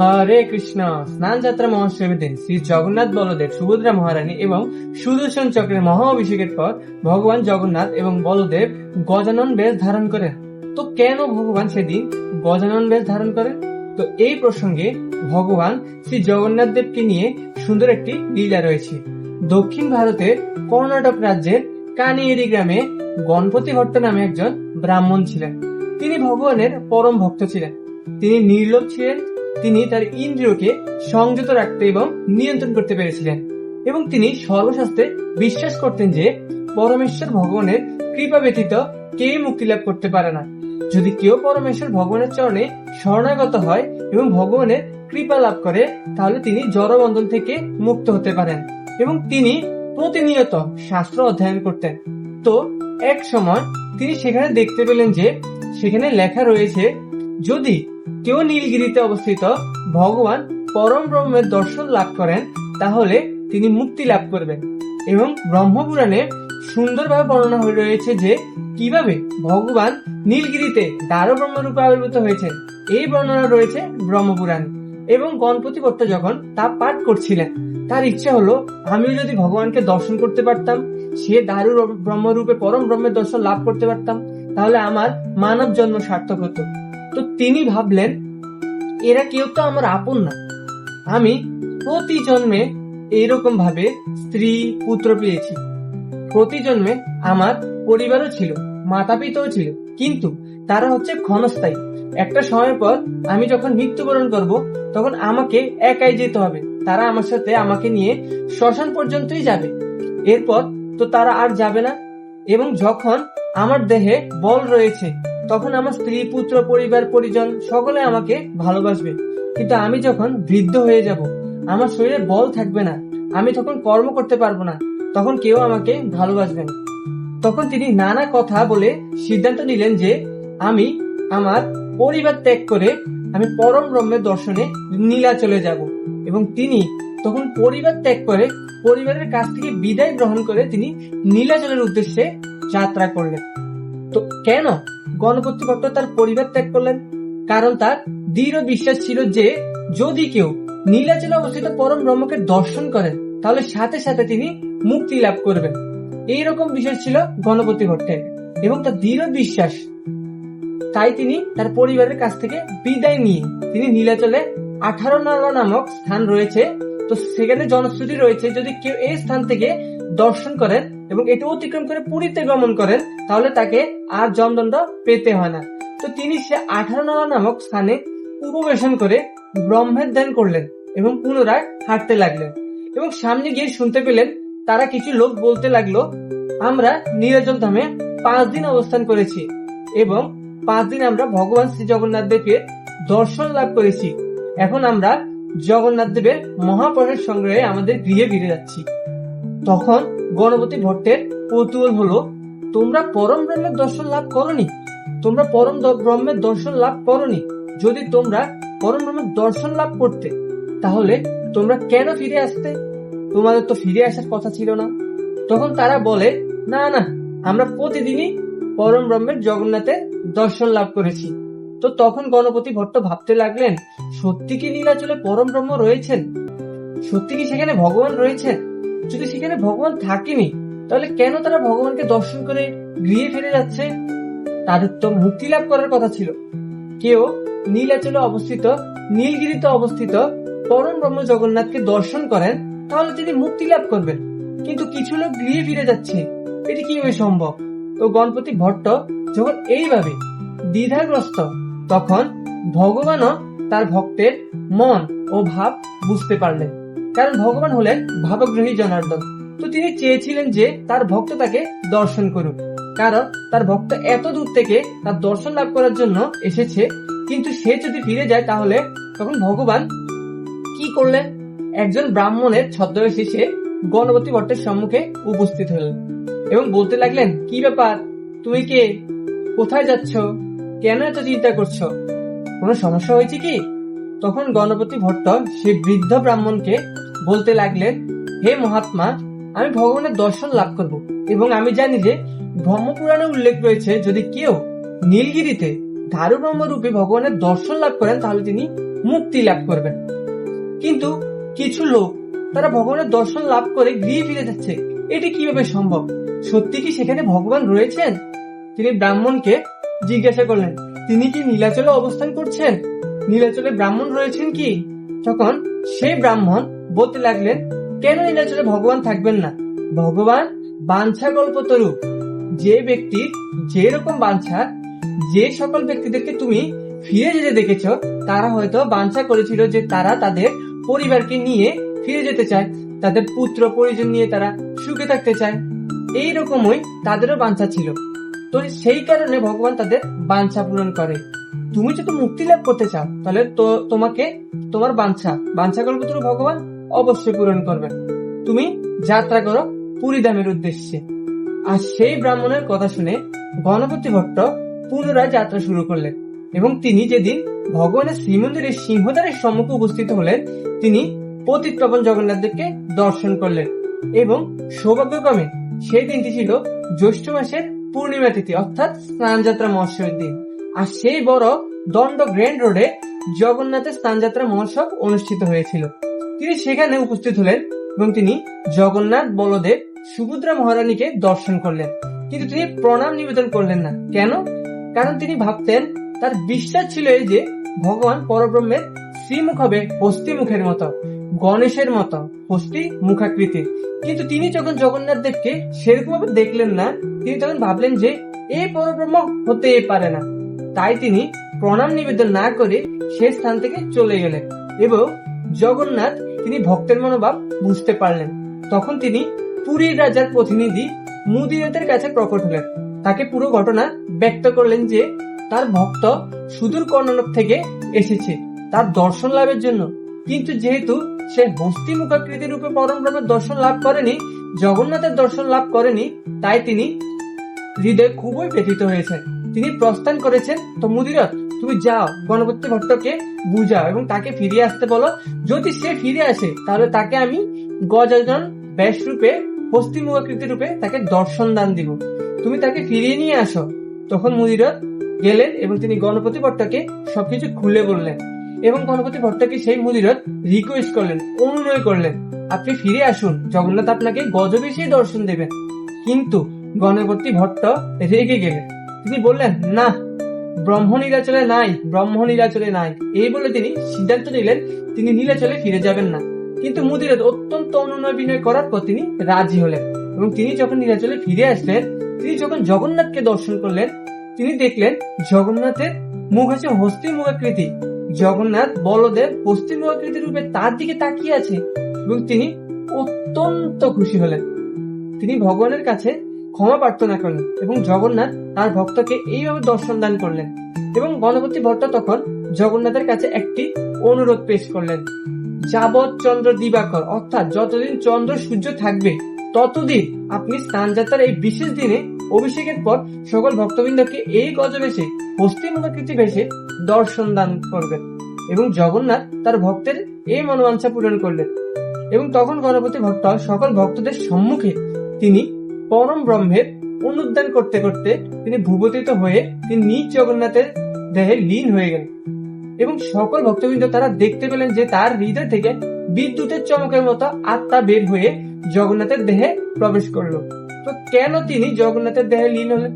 হরে কৃষ্ণ। স্নান যাত্রা দিন শ্রী জগন্নাথ বলদেব সুভদ্রা মহারানী এবং সুদর্শন চক্রের মহা অভিষেকের পর ভগবান জগন্নাথ এবং বলদেব গজানন বেশ ধারণ করেন তো কেন ভগবান সেদিন গজানন বেশ ধারণ করেন তো এই প্রসঙ্গে ভগবান শ্রী জগন্নাথ দেবকে নিয়ে সুন্দর একটি লীলা রয়েছে। দক্ষিণ ভারতের কর্ণাটক রাজ্যের কানিয়েরি গ্রামে গণপতি ভট্ট নামে একজন ব্রাহ্মণ ছিলেন। তিনি ভগবানের পরম ভক্ত ছিলেন। তিনি নির্লোভ ছিলেন তিনি তার ইন্দ্রিয়কে সংযত রাখতে এবং নিয়ন্ত্রণ করতে পেরেছিলেন। এবং তিনি সর্বশাস্ত্রে বিশ্বাস করতেন যে পরমেশ্বর ভগবানের কৃপা ব্যতীত কেউই মুক্তি লাভ করতে পারে না। যদি কেউ পরমেশ্বর ভগবানের চরণে শরণাগত হয় এবং ভগবানের কৃপা লাভ করে, তাহলে তিনি জড়বন্ধন থেকে মুক্ত হতে পারেন এবং তিনি প্রতিনিয়ত শাস্ত্র অধ্যয়ন করতেন। তো এক সময় তিনি সেখানে দেখতে পেলেন যে সেখানে লেখা রয়েছে, যদি কেউ নীলগিরিতে অবস্থিত ভগবান পরম ব্রহ্মের দর্শন লাভ করেন, তাহলে তিনি মুক্তি লাভ করবেন। এবং ব্রহ্মপুরাণে সুন্দরভাবে বর্ণনা হয়ে রয়েছে যে, কীভাবে ভগবান নীলগিরিতে দ্বার ব্রহ্মরূপে আবির্ভূত হয়েছেন, এই বর্ণনা রয়েছে ব্রহ্মপুরাণে। এবং গণপতি ভট্ট যখন তা পাঠ করছিলেন, তার ইচ্ছা হলো, আমিও যদি ভগবানকে দর্শন করতে পারতাম, সে দারু ব্রহ্মরূপে পরম ব্রহ্মের দর্শন লাভ করতে পারতাম, তাহলে আমার মানব জন্ম সার্থক হতো। তো তিনি ভাবলেন, এরা কেউ তো আমার আপন না। আমি প্রতি জন্মে এইরকম ভাবে স্ত্রী, পুত্র পেয়েছি। প্রতি জন্মে আমার পরিবারও ছিল মাতা পিতাও ছিল, কিন্তু তারা হচ্ছে ক্ষণস্থায়ী। একটা সময়ের পর আমি যখন মৃত্যুবরণ করব, তখন আমাকে একাই যেতে হবে। তারা আমার সাথে আমাকে নিয়ে শ্মশান পর্যন্তই যাবে। এরপর তো তারা আর যাবে না, এবং যখন আমার দেহে বল রয়েছে তখন আমার স্ত্রী, পুত্র, পরিবার, পরিজন সকলে আমাকে ভালোবাসবে। কিন্তু আমি যখন বৃদ্ধ হয়ে যাব, আমার শরীরে বল থাকবে না। আমি তখন কর্ম করতে পারব না। তখন কেউ আমাকে ভালোবাসবে না। তখন তিনি নানা কথা বলে সিদ্ধান্ত নিলেন যে আমি আমার পরিবার ত্যাগ করে আমি পরম ব্রহ্মের দর্শনে নীলা চলে যাব। এবং তিনি তখন পরিবার ত্যাগ করে পরিবারের কাছ থেকে বিদায় গ্রহণ করে তিনি নীলাচলের উদ্দেশ্যে যাত্রা করলেন। তো কেন? ভট্ট তার পরিবার ত্যাগ করলেন। কারণ তার দৃঢ় বিশ্বাস ছিল যে, যদি কেউ নীলাচলে অবস্থিত পরম ব্রহ্মকে দর্শন করেন তাহলে সাথে সাথে তিনি মুক্তি লাভ করবেন। এইরকম বিষয় ছিল গণপতি ভট্টের। এবং তার দৃঢ় বিশ্বাস, তাই তিনি তার পরিবারের কাছ থেকে বিদায় নিয়ে তিনি নীলাচলে আঠারো নালা নামক স্থান রয়েছে। তো সেখানে জনশ্রুতি রয়েছে, যদি কেউ এই স্থান থেকে দর্শন করেন এবং এটি অতিক্রম করে পুরীতে গমন করেন, তাহলে তাকে আর জমদণ্ড পেতে হয় না। তো তিনি সে আঠারো নালা নামক স্থানে উপবেশন করে ব্রহ্মের ধ্যান করলেন এবং পুনরায় হাঁটতে লাগলেন। এবং সামনে গিয়ে শুনতে পেলেন, তারা কিছু লোক বলতে লাগল, আমরা নীরাজল ধামে পাঁচ দিন অবস্থান করেছি এবং পাঁচ দিন আমরা ভগবান শ্রী জগন্নাথ দেবের দর্শন লাভ করেছি। এখন আমরা জগন্নাথ দেবের মহাপ্রসাদ সংগ্রহে আমাদের গৃহে ফিরে যাচ্ছি। তখন গণপতি ভট্টের কৌতূহল হলো, তোমরা পরম ব্রহ্মের দর্শন লাভ করনি। তোমরা পরম ব্রহ্মের দর্শন লাভ করনি। যদি তোমরা পরম ব্রহ্মের দর্শন লাভ করতে, তাহলে তোমরা কেন ফিরে আসতে? তোমাদের তো ফিরে আসার কথা ছিল না। তখন তারা বলে, না না, আমরা প্রতিদিনই পরম ব্রহ্মের জগন্নাথে দর্শন লাভ করেছি। তো তখন গণপতি ভট্ট ভাবতে লাগলেন, সত্যি কি নীলাচলে পরম ব্রহ্ম রয়েছেন? সত্যি কি সেখানে ভগবান রয়েছেন? যদি সেখানে ভগবান থাকেনি, তাহলে কেন তারা ভগবানকে দর্শন করে গৃহে ফিরে যাচ্ছে? তাদের তো মুক্তি লাভ করার কথা ছিল। কেউ নীলাচলে অবস্থিত, নীলগিরিতে অবস্থিত পরম ব্রহ্ম জগন্নাথকে দর্শন করেন, তাহলে তিনি মুক্তি লাভ করবেন। কিন্তু কিছু লোক গৃহে ফিরে যাচ্ছে। এটি কীভাবে সম্ভব? তো গণপতি ভট্ট যখন এইভাবে দ্বিধাগ্রস্ত, তখন ভগবানও তার ভক্তের মন ও ভাব বুঝতে পারলেন। কারণ ভগবান হলেন ভাবগ্রহী জনার্দন। তো তিনি চেয়েছিলেন যে তার ভক্ত তাকে দর্শন করুক। কারণ তার ভক্ত এত দূর থেকে তার দর্শন লাভ করার জন্য এসেছে। কিন্তু সে যদি ফিরে যায় তাহলে তখন ভগবান কি করলেন? একজন ব্রাহ্মণের ছদ্মবেশে সে গণপতি ভট্টের সম্মুখে উপস্থিত হলেন এবং বলতে লাগলেন, কি ব্যাপার? তুমি কে? কোথায় যাচ্ছ? কেন এত চিন্তা করছ? কোনো সমস্যা হয়েছে কি? তখন গণপতি ভট্ট সে বৃদ্ধ ব্রাহ্মণকে বলতে লাগলেন, হে মহাত্মা, আমি ভগবানের দর্শন লাভ করব এবং আমি জানি যে ব্রহ্মপুরাণে উল্লেখ রয়েছে, যদি কেউ নীলগিরিতে দারু ব্রহ্ম রূপে ভগবানের দর্শন লাভ করেন, তাহলে তিনি মুক্তি লাভ করবেন। কিন্তু কিছু লোক তারা ভগবানের দর্শন লাভ করে গৃহে ফিরে যাচ্ছে। এটি কীভাবে সম্ভব? সত্যি কি সেখানে ভগবান রয়েছেন? তিনি ব্রাহ্মণকে জিজ্ঞাসা করলেন, তিনি কি নীলাচলে অবস্থান করছেন? নীলাচলে ব্রাহ্মণ রয়েছেন কি? তখন সেই ব্রাহ্মণ বলতে লাগলেন, কেন নীলাচলে ভগবান থাকবেন না? ভগবান বাঞ্ছা গল্প কল্পতরু। যে ব্যক্তির যে রকম বাঞ্ছা, যে সকল ব্যক্তিদেরকে তুমি ফিরে যেতে দেখেছ, তারা হয়তো বাঞ্ছা করেছিল যে তারা তাদের পরিবারকে নিয়ে ফিরে যেতে চায়, তাদের পুত্র পরিজন নিয়ে তারা সুখে থাকতে চায়। এই রকমই তাদেরও বাঞ্ছা ছিল। তো সেই কারণে ভগবান তাদের বাঞ্ছা পূরণ করে। তুমি যদি মুক্তি লাভ করতে চাও, তাহলে তো তোমাকে তোমার বাঞ্ছা বাঞ্ছা কল্পতরু ভগবান অবশ্যই পূরণ করবে। তুমি যাত্রা করো পুরী ধামের উদ্দেশ্যে। আর সেই ব্রাহ্মণের কথা শুনে গণপতি ভট্ট পুনরায় যাত্রা শুরু করলেন এবং তিনি যেদিন ভগবানের শ্রীমন্দিরের সিংহদ্বারের সম্মুখে উপস্থিত হলেন, তিনি পতিত পাবন জগন্নাথ দেবকে দর্শন করলেন এবং সৌভাগ্যক্রমে সেই দিনটি ছিল জ্যৈষ্ঠ মাসের পূর্ণিমা তিথি, অর্থাৎ স্নানযাত্রা মহোৎসবের দিন। আর সেই বড় দণ্ড গ্র্যান্ড রোডে জগন্নাথের স্নানযাত্রা মহোৎসব অনুষ্ঠিত হয়েছিল। তিনি সেখানে উপস্থিত হলেন এবং তিনি জগন্নাথ বলদেব সুভদ্রা মহারানীকে দর্শন করলেন। কিন্তু তিনি প্রণাম নিবেদন করলেন না। কেন? কারণ তিনি ভাবতেন, তার বিশ্বাস ছিল এই যে, ভগবান পরব্রহ্মের শ্রীমুখ হবে হস্তি মুখের মতো, গণেশের মতো, হস্তি মুখাকৃতি। কিন্তু তিনি যখন জগন্নাথ দেবকে সেরকম ভাবে দেখলেন না, তিনি তখন ভাবলেন যে এই পরব্রহ্ম হতে পারে না। তাই তিনি প্রণাম নিবেদন না করে সে স্থান থেকে চলে গেলেন এবং জগন্নাথ তিনি ভক্তের মনোভাব বুঝতে পারলেন। তখন তিনি পুরীর রাজার প্রতিনিধি মুদিরতের কাছে প্রকট হলেন। তাকে পুরো ঘটনা ব্যক্ত করলেন যে তার ভক্ত সুদূর কর্ণাটক থেকে এসেছে। তার দর্শন লাভের জন্য। কিন্তু যেহেতু সে হস্তি মুখাকৃতি রূপে পরম ব্রহ্মের দর্শন লাভ করেনি, জগন্নাথের দর্শন লাভ করেনি, তাই তিনি হৃদয় খুবই ব্যথিত হয়েছেন। তিনি প্রস্থান করেছেন, তো মুদিরত তুমি যাও, গণপতি ভট্টকে বুঝাও এবং তাকে ফিরিয়ে আসতে বলো। যদি সে ফিরে আসে, তাহলে তাকে আমি গজাজন ব্যাস রূপে হস্তি মুখাকৃতি রূপে তাকে দর্শন দান দিব। তুমি তাকে ফিরিয়ে নিয়ে আসো। তখন মুদিরত গেলেন এবং তিনি গণপতি ভট্টকে সবকিছু খুলে বললেন এবং গণপতি ভট্টকে সেই মুদিরত রিকোয়েস্ট করলেন, অনুনয় করলেন, আপনি ফিরে আসুন, জগন্নাথ আপনাকে গজবেশে দর্শন দেবেন। কিন্তু গণপতি ভট্ট রেগে গেলেন। তিনি বললেন, না ব্রহ্ম নীলাচলে নাই ব্রহ্ম নীলাচলে নাই। এই বলে তিনি সিদ্ধান্ত নিলেন, তিনি নীলাচলে ফিরে যাবেন না। কিন্তু মুদিরাজ অত্যন্ত অনুনয় বিনয় করার পর তিনি রাজি হলেন এবং তিনি যখন নীলাচলে ফিরে আসলেন, তিনি যখন জগন্নাথকে দর্শন করলেন, তিনি দেখলেন জগন্নাথের মুখ আছে হস্তি মুখাকৃতি। জগন্নাথ বলদেব হস্তি মুখাকৃতি রূপে তার দিকে তাকিয়ে আছে এবং তিনি অত্যন্ত খুশি হলেন। তিনি ভগবানের কাছে ক্ষমা প্রার্থনা করলেন এবং জগন্নাথ তার ভক্তকে এইভাবে দর্শন দান করলেন এবং গণপতি ভট্ট তখন জগন্নাথের কাছে একটি অনুরোধ পেশ করলেন। যাবৎ চন্দ্র দিবাকর, অর্থাৎ যতদিন চন্দ্র, সূর্য থাকবে, ততদিন আপনি স্নানযাত্রার এই বিশেষ দিনে অভিষেকের পর সকল ভক্তবৃন্দকে এই গজবেশে হস্তি মুখাকৃতি বেশে দর্শন দান করবেন এবং জগন্নাথ তার ভক্তের এই মনোবাঞ্ছা পূরণ করলেন এবং তখন গণপতি ভক্ত সকল ভক্তদের সম্মুখে তিনি পরম ব্রহ্মের অনুদ্যান করতে করতে তিনি ভূপতিত হয়ে তিনি নিজ জগন্নাথের দেহে লীন হয়ে গেলেন। এবং সকল ভক্তবৃন্দ তারা দেখতে পেলেন যে তার হৃদয় থেকে বিদ্যুতের চমকের মতো আত্মা বের হয়ে জগন্নাথের দেহে প্রবেশ করল। তো কেন তিনি জগন্নাথের দেহে লীন হলেন?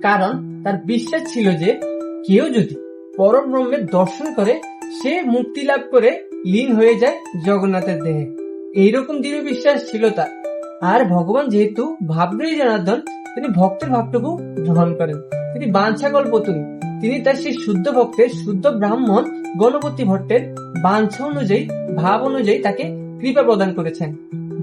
কারণ তার বিশ্বাস ছিল যে কেউ যদি পরম ব্রহ্মের দর্শন করে, সে মুক্তি লাভ করে লীন হয়ে যায় জগন্নাথের দেহে। এইরকম দৃঢ় বিশ্বাস ছিল তার। আর ভগবান যেহেতু ভাবরই জনার্দন তিনি ভক্তের ভাবটুকু গ্রহণ করেন। তিনি বাঞ্ছা কল্পতরু তিনি তার সেই শুদ্ধ ভক্তের শুদ্ধ ব্রাহ্মণ গণপতি ভট্টের বাঞ্ছা অনুযায়ী, ভাব অনুযায়ী তাকে কৃপা প্রদান করেছেন।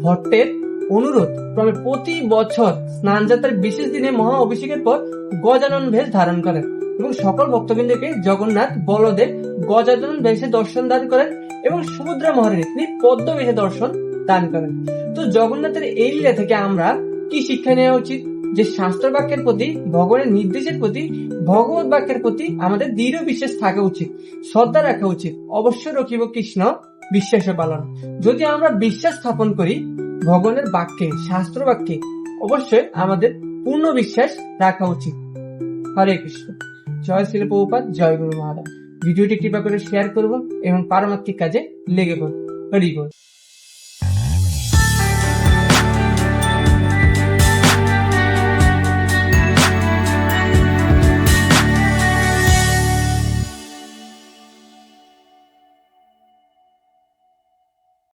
ভট্টের অনুরোধ, ক্রমে প্রতি বছর স্নানযাত্রার বিশেষ দিনে মহা অভিষেকের পর গজানন ভেষ ধারণ করেন এবং সকল ভক্তবৃন্দকে জগন্নাথ বলদেব গজানন ভেষে দর্শন দান করেন এবং সমুদ্রা মহারানী তিনি পদ্ম ভেষে দর্শন দান করেন। তো জগন্নাথের এই লীলা থেকে আমরা কি শিক্ষা নেওয়া উচিত? যে শাস্ত্র বাক্যের প্রতি, ভগবানের নির্দেশের প্রতি, ভগবত বাক্যের প্রতি আমাদের দৃঢ় বিশ্বাস থাকা উচিত, শ্রদ্ধা রাখা উচিত। অবশ্যই রকিব কৃষ্ণ বিশ্বাসে পালন। যদি আমরা বিশ্বাস স্থাপন করি, ভগবানের বাক্যে, শাস্ত্র বাক্যে, অবশ্যই আমাদের পূর্ণ বিশ্বাস রাখা উচিত। হরে কৃষ্ণ। জয় শিল প্রভুপাত জয় গুরু মহারাজ। ভিডিওটি কৃপা করে শেয়ার করব এবং পারমাত্মিক কাজে লেগে পড়ব হরি বল।